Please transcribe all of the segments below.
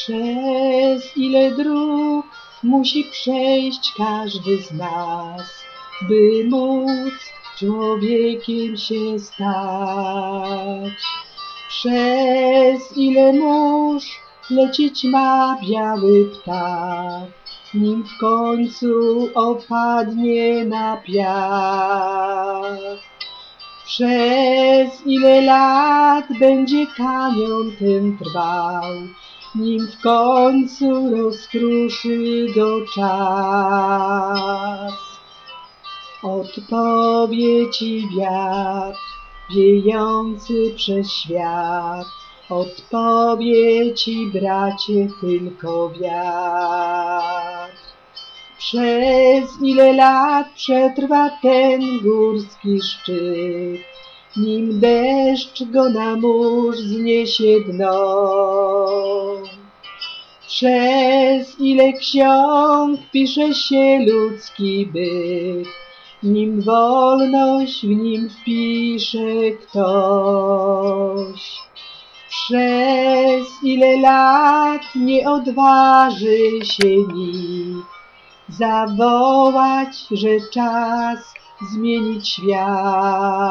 Przez ile dróg musi przejść każdy z nas, by móc człowiekiem się stać. Przez ile mórz lecieć ma biały ptak, nim w końcu opadnie na piach. Przez ile lat będzie kanion ten trwał, nim w końcu rozkruszy go czas. Odpowie ci wiatr, wiejący przez świat, odpowie ci bracie tylko wiatr. Przez ile lat przetrwa ten górski szczyt, nim deszcz go na mórz zniesie dno. Przez ile ksiąg pisze się ludzki byt, nim wolność w nim wpisze ktoś. Przez ile lat nie odważy się nikt zawołać, że czas zmienić świat.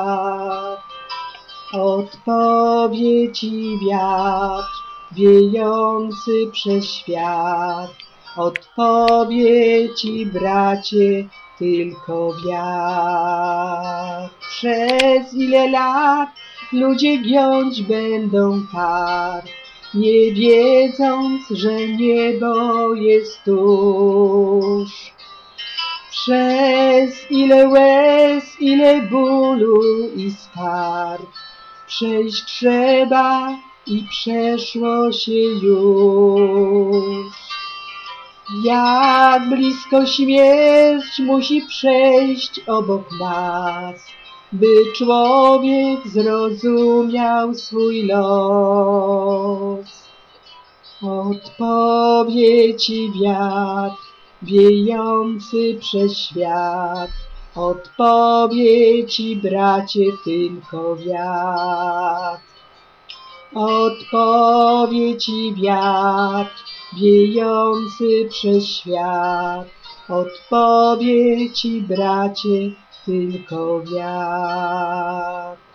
Odpowie ci wiatr, wiejący przez świat. Odpowie ci, bracie, tylko wiatr. Przez ile lat ludzie giąć będą kar, nie wiedząc, że niebo jest tuż. Przez ile łez, ile bólu i skarg, przejść trzeba i przeszło się już. Jak blisko śmierć musi przejść obok nas, by człowiek zrozumiał swój los. Odpowie ci wiatr, wiejący przez świat, odpowie ci bracie tylko wiatr. Odpowie ci wiatr, wiejący przez świat, odpowie ci bracie tylko wiatr.